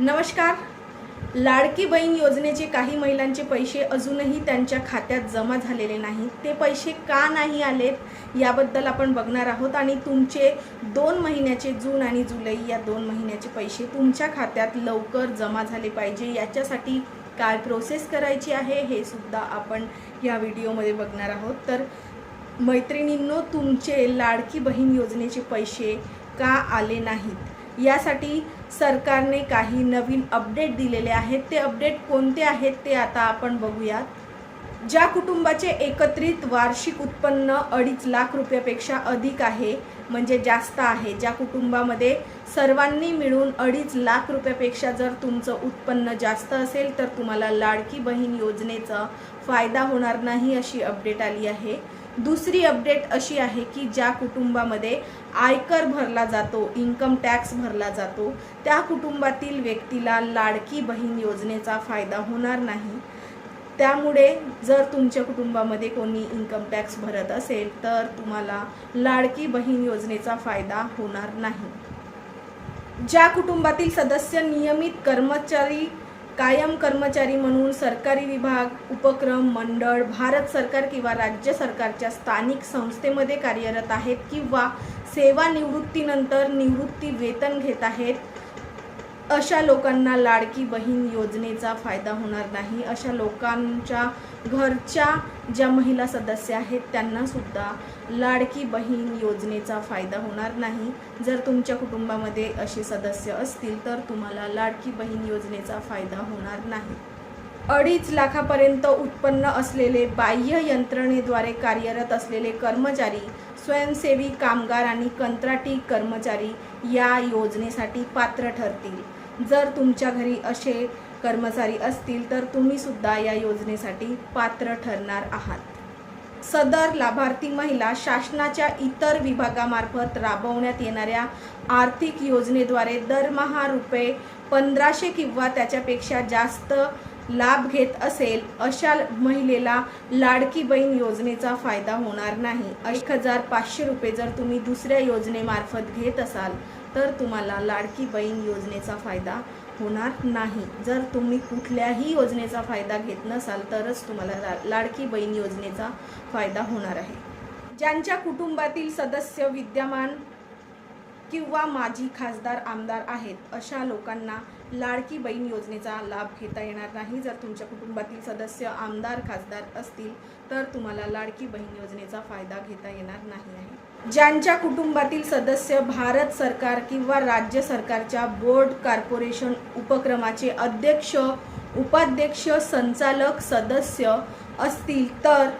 नमस्कार. लाडकी बहीण योजनेचे काही महिलांचे पैसे अजूनही त्यांच्या खात्यात जमा झालेले नाहीत ते पैसे का नाही आलेत याबद्दल आपण बघणार आहोत आणि तुमचे दोन महिन्याचे जून आणि जुलै या दोन महिन्याचे पैसे तुमच्या खात्यात लवकर जमा झाले पाहिजे. याच्यासाठी काय प्रोसेस करायची आहे हे सुद्धा आपण या व्हिडिओमध्ये बघणार आहोत. तर मैत्रिणींनो तुमचे लाडकी बहीण योजनेचे पैसे का आले नाहीत? यासाठी सरकारने काही नवीन अपडेट दिलेले आहेत. ते अपडेट कोणते आहेत ते आता आपण बघूयात. ज्या कुटुंबाचे एकत्रित वार्षिक उत्पन्न अडीच लाख रुपयापेक्षा अधिक आहे म्हणजे जास्त आहे ज्या कुटुंबामध्ये सर्वांनी मिळून अडीच लाख रुपयापेक्षा जर तुमचं उत्पन्न जास्त असेल तर तुम्हाला लाडकी बहीण योजनेचा फायदा होणार नाही अशी अपडेट आली आहे. दुसरी अपडेट अशी आहे की ज्या कुटुंबामध्ये आयकर भरला जातो इन्कम टॅक्स भरला जातो त्या कुटुंबातील व्यक्तीला लाडकी बहीण योजनेचा फायदा होणार नाही. त्यामुळे जर तुमच्या कुटुंबामध्ये कोणी इन्कम टॅक्स भरत असेल तर तुम्हाला लाडकी बहीण योजनेचा फायदा होणार नाही. ज्या कुटुंबातील सदस्य नियमित कर्मचारी कायम कर्मचारी म्हणून सरकारी विभाग उपक्रम मंडळ भारत सरकार किंवा राज्य सरकारच्या स्थानिक संस्थेमध्ये कार्यरत आहेत किंवा सेवानिवृत्तीनंतर निवृत्ती वेतन घेत आहेत अशा लोकांना लाडकी बहीण योजनेचा फायदा होणार नाही. अशा लोकांच्या घरच्या ज्या महिला सदस्य आहेत त्यांनासुद्धा लाडकी बहीण योजनेचा फायदा होणार नाही. जर तुमच्या कुटुंबामध्ये असे सदस्य असतील तर तुम्हाला लाडकी बहीण योजनेचा फायदा होणार नाही. अडीच लाखापर्यंत उत्पन्न असलेले बाह्य यंत्रणेद्वारे कार्यरत असलेले कर्मचारी स्वयंसेवी कामगार आणि कंत्राटी कर्मचारी या योजनेसाठी पात्र ठरतील. जर तुमच्या घरी असे कर्मचारी असतील तर तुम्ही सुद्धा या योजनेसाठी पात्र ठरणार आहात. सदर लाभार्थी महिला शासनाच्या इतर विभागामार्फत राबवण्यात येणाऱ्या आर्थिक योजनेद्वारे दरमहा रुपये पंधराशे किंवा त्याच्यापेक्षा जास्त लाभ घेत असेल अशा महिलेला लाडकी बहीण योजनेचा फायदा होणार नाही. एक हजार पाचशे रुपये जर तुम्ही दुसऱ्या योजनेमार्फत घेत असाल तर तुम्हाला लाडकी बहीण योजनेचा फायदा होणार नाही. जर तुम्ही कुठल्याही योजनेचा फायदा घेत नसाल तरच तुम्हाला लाडकी बहीण योजनेचा फायदा होणार आहे. ज्यांच्या कुटुंबातील सदस्य विद्यमान किंवा माजी खासदार आमदार आहेत अशा लोकांना लाडकी बहीण योजनेचा लाभ घेता येणार नाही. जर तुमच्या कुटुंबातील सदस्य आमदार खासदार असतील तर तुम्हाला लाडकी बहीण योजनेचा फायदा घेता येणार नाही आहे. ज्यांच्या कुटुंबातील सदस्य भारत सरकार किंवा राज्य सरकारच्या बोर्ड कॉर्पोरेशन उपक्रमाचे अध्यक्ष उपाध्यक्ष संचालक सदस्य असतील तर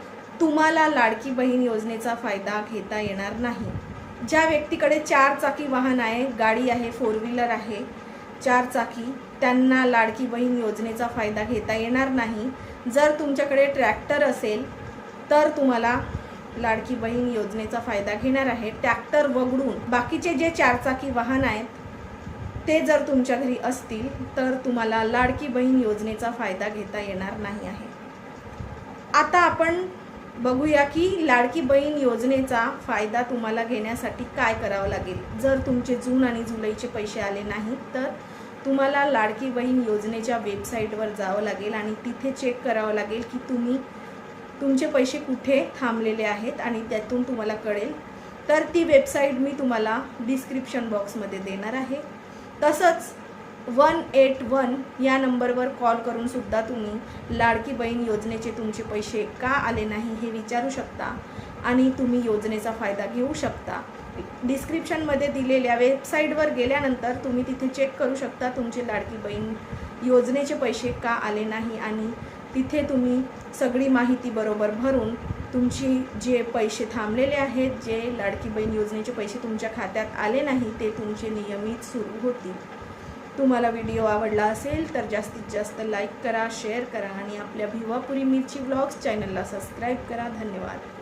तुम्हाला लाडकी बहीण योजनेचा फायदा घेता येणार नाही. ज्या व्यक्तीकडे चार चाकी वाहन आहे गाडी आहे फोर व्हीलर आहे चार चाकी त्यांना लाडकी बहीण योजनेचा फायदा घेता येणार नाही. जर तुमच्याकडे ट्रॅक्टर असेल तर तुम्हाला लाडकी बहीण योजनेचा फायदा घेणार आहे. ट्रॅक्टर वगळून बाकीचे जे चारचाकी वाहन आहेत ते जर तुमच्या घरी असतील तर तुम्हाला लाडकी बहीण योजनेचा फायदा घेता येणार नाही आहे. आता आपण बघूया की लाडकी बहीण योजनेचा फायदा तुम्हाला घेण्यासाठी काय करावं लागेल. जर तुमचे जून आणि जुलैचे पैसे आले नाहीत तर तुम्हाला लाडकी बहीण योजनेच्या वेबसाईटवर जावं लागेल आणि तिथे चेक करावं लागेल की तुम्ही तुमचे पैसे कुठे थांबलेले आहेत आणि त्यातून तुम्हाला कळेल. तर ती वेबसाईट मी तुम्हाला डिस्क्रिप्शन बॉक्समध्ये देणार आहे. तसंच वन एट वन या नंबरवर कॉल करूनसुद्धा तुम्ही लाडकी बहीण योजनेचे तुमचे पैसे का आले नाही हे विचारू शकता आणि तुम्ही योजनेचा फायदा घेऊ शकता डिस्क्रिप्शनमध्ये दिलेल्या वेबसाईटवर गेल्यानंतर तुम्ही तिथे चेक करू शकता तुमचे लाडकी बहीण योजनेचे पैसे का आले नाही आणि तिथे तुम्ही सगळी माहिती बरोबर भरून तुमची जे पैसे थांबलेले आहेत जे लाडकी बहीण योजनेचे पैसे तुमच्या खात्यात आले नाही ते तुमचे नियमित सुरू होतील तुम्हाला व्हिडिओ आवडला असेल तर जास्तीत जास्त लाईक करा शेअर करा आणि आपल्या भिवापुरी मिरची ब्लॉग्स चॅनलला सबस्क्राईब करा. धन्यवाद.